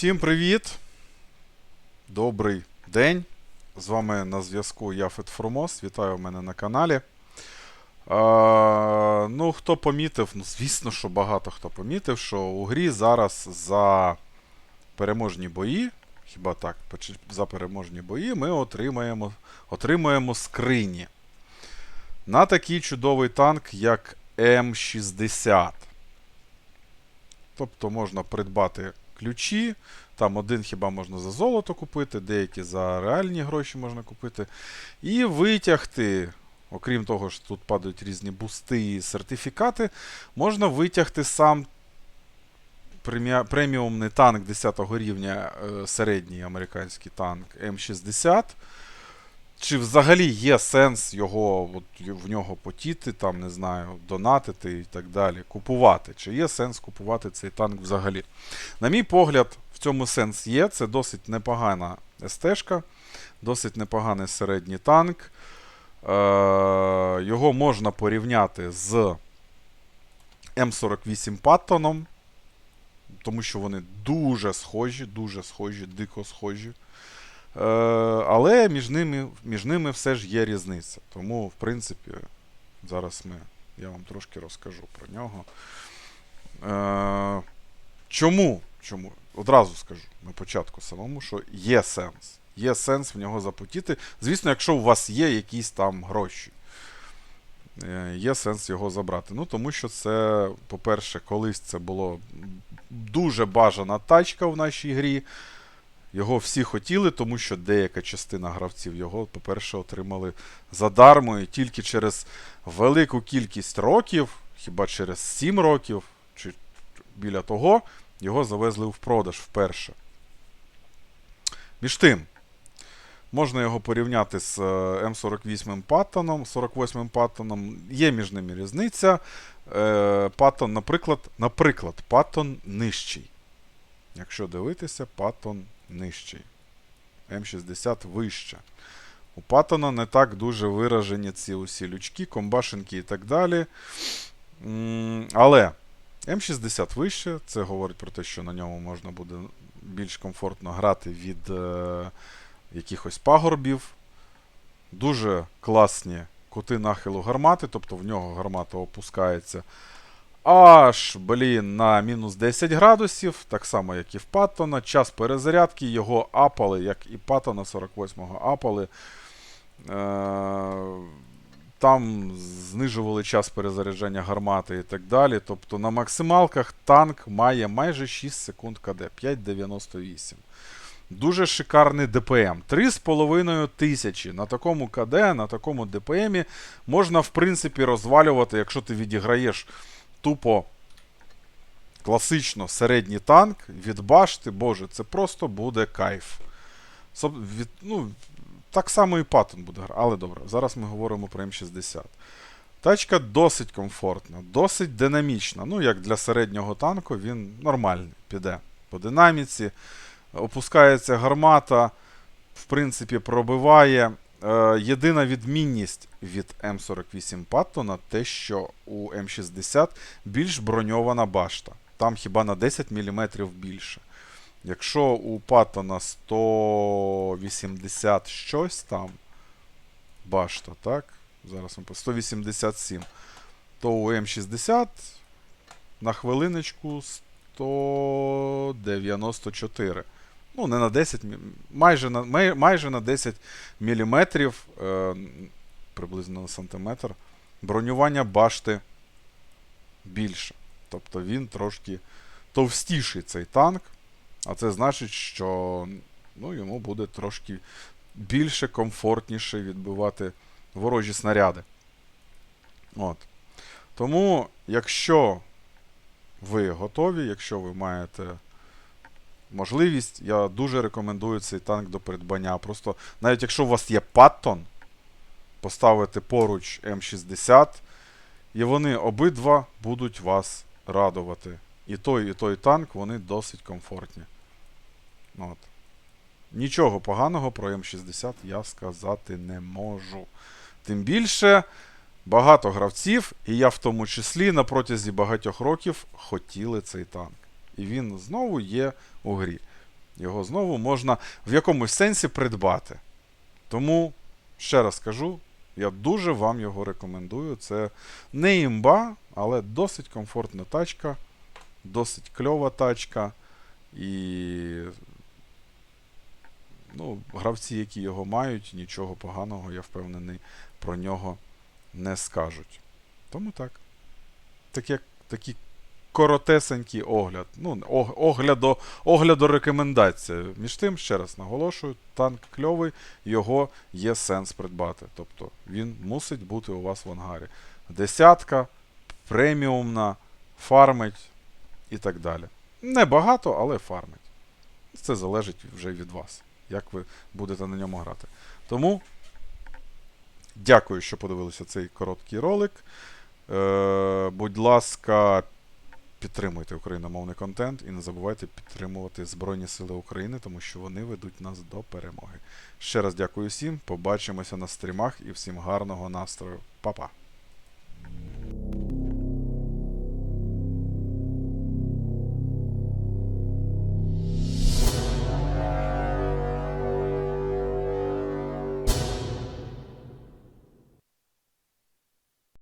Всім привіт! Добрий день! З вами на зв'язку я Фет Формос. Вітаю мене на каналі. Е, ну, хто помітив, ну, звісно, що багато хто помітив, що у грі зараз за переможні бої, хіба так, за переможні бої ми отримаємо, отримаємо скрині. На такий чудовий танк, як М60. Тобто можна придбати ключі. Там один хіба можна за золото купити, деякі за реальні гроші можна купити. І витягти, окрім того, що тут падають різні бусти і сертифікати, можна витягти сам преміумний танк 10 рівня, е, середній американський танк М60. Чи взагалі є сенс його, от, в нього потіти, там, не знаю, донатити і так далі, купувати? Чи є сенс купувати цей танк взагалі? На мій погляд, в цьому сенс є. Це досить непогана СТ-шка, досить непоганий середній танк. Е, його можна порівняти з М48 Паттоном, тому що вони дуже схожі, дуже схожі, дико схожі. Е, але між ними, між ними все ж є різниця. Тому, в принципі, зараз ми, я вам трошки розкажу про нього. Е, чому? Чому? Одразу скажу на початку самому, що є сенс. Є сенс в нього запотіти. Звісно, якщо у вас є якісь там гроші. Е, Є сенс його забрати. Ну, тому що це, по-перше, колись це було дуже бажана тачка в нашій грі. Його всі хотіли, тому що деяка частина гравців його, по-перше, отримали задармо і тільки через велику кількість років, хіба через 7 років, чи біля того, його завезли в продаж вперше. Між тим, можна його порівняти з е, М48 Паттоном, 48 Паттоном. Є між ними різниця. Е, Паттон, наприклад, наприклад, Паттон нижчий. Якщо дивитися, Паттон нижчий. М60 вище. У Паттона не так дуже виражені ці усі лючки, комбашенки і так далі. Але М60 вище, це говорить про те, що на ньому можна буде більш комфортно грати від е, якихось пагорбів. Дуже класні кути нахилу гармати, тобто в нього гармата опускається аж, блін, на мінус 10 градусів, так само, як і в Паттона. Час перезарядки, його апали, як і Паттона 48-го апали. Е- там знижували час перезаряджання гармати і так далі. Тобто на максималках танк має майже 6 секунд КД, 5,98. Дуже шикарний ДПМ. 3,5 тисячі. На такому КД, на такому ДПМі можна, в принципі, розвалювати, якщо ти відіграєш тупо класично середній танк від башти. Боже, це просто буде кайф. Від, ну, так само і Паттон буде грати. Але добре, зараз ми говоримо про М60. Тачка досить комфортна, досить динамічна. Ну, як для середнього танку, він нормальний, піде по динаміці. Опускається гармата, в принципі, пробиває. Е, єдина відмінність від М48 Паттона те, що у М60 більш броньована башта. Там хіба на 10 мм більше. Якщо у Паттона 180 щось там башта, так? Зараз ми по 187, то у М60 на хвилиночку 194. Ну, не на 10, майже на, май- майже на 10 міліметрів, е, приблизно на сантиметр, бронювання башти більше. Тобто він трошки товстіший цей танк. А це значить, що ну, йому буде трошки більше, комфортніше відбивати ворожі снаряди. От. Тому, якщо ви готові, якщо ви маєте можливість, я дуже рекомендую цей танк до придбання. Просто навіть якщо у вас є Паттон, поставити поруч М60, і вони обидва будуть вас радувати. І той, і той танк, вони досить комфортні. От. Нічого поганого про М60 я сказати не можу. Тим більше, багато гравців, і я в тому числі на протязі багатьох років хотіли цей танк. І він знову є у грі. його знову можна в якомусь сенсі придбати. Тому, ще раз кажу, я дуже вам його рекомендую. Це не імба, але досить комфортна тачка, досить кльова тачка. І ну, гравці, які його мають, нічого поганого, я впевнений, про нього не скажуть. Тому так. Таке, такий коротесенький огляд. Ну, ог- оглядо, оглядо рекомендація. Між тим, ще раз наголошую, танк кльовий, його є сенс придбати. Тобто він мусить бути у вас в ангарі. Десятка, преміумна, фармить і так далі. Небагато, але фармить. Це залежить вже від вас, як ви будете на ньому грати. Тому дякую, що подивилися цей короткий ролик. Е, будь ласка, підтримуйте україномовний контент і не забувайте підтримувати Збройні Сили України, тому що вони ведуть нас до перемоги. Ще раз дякую всім. Побачимося на стрімах і всім гарного настрою. Па-па!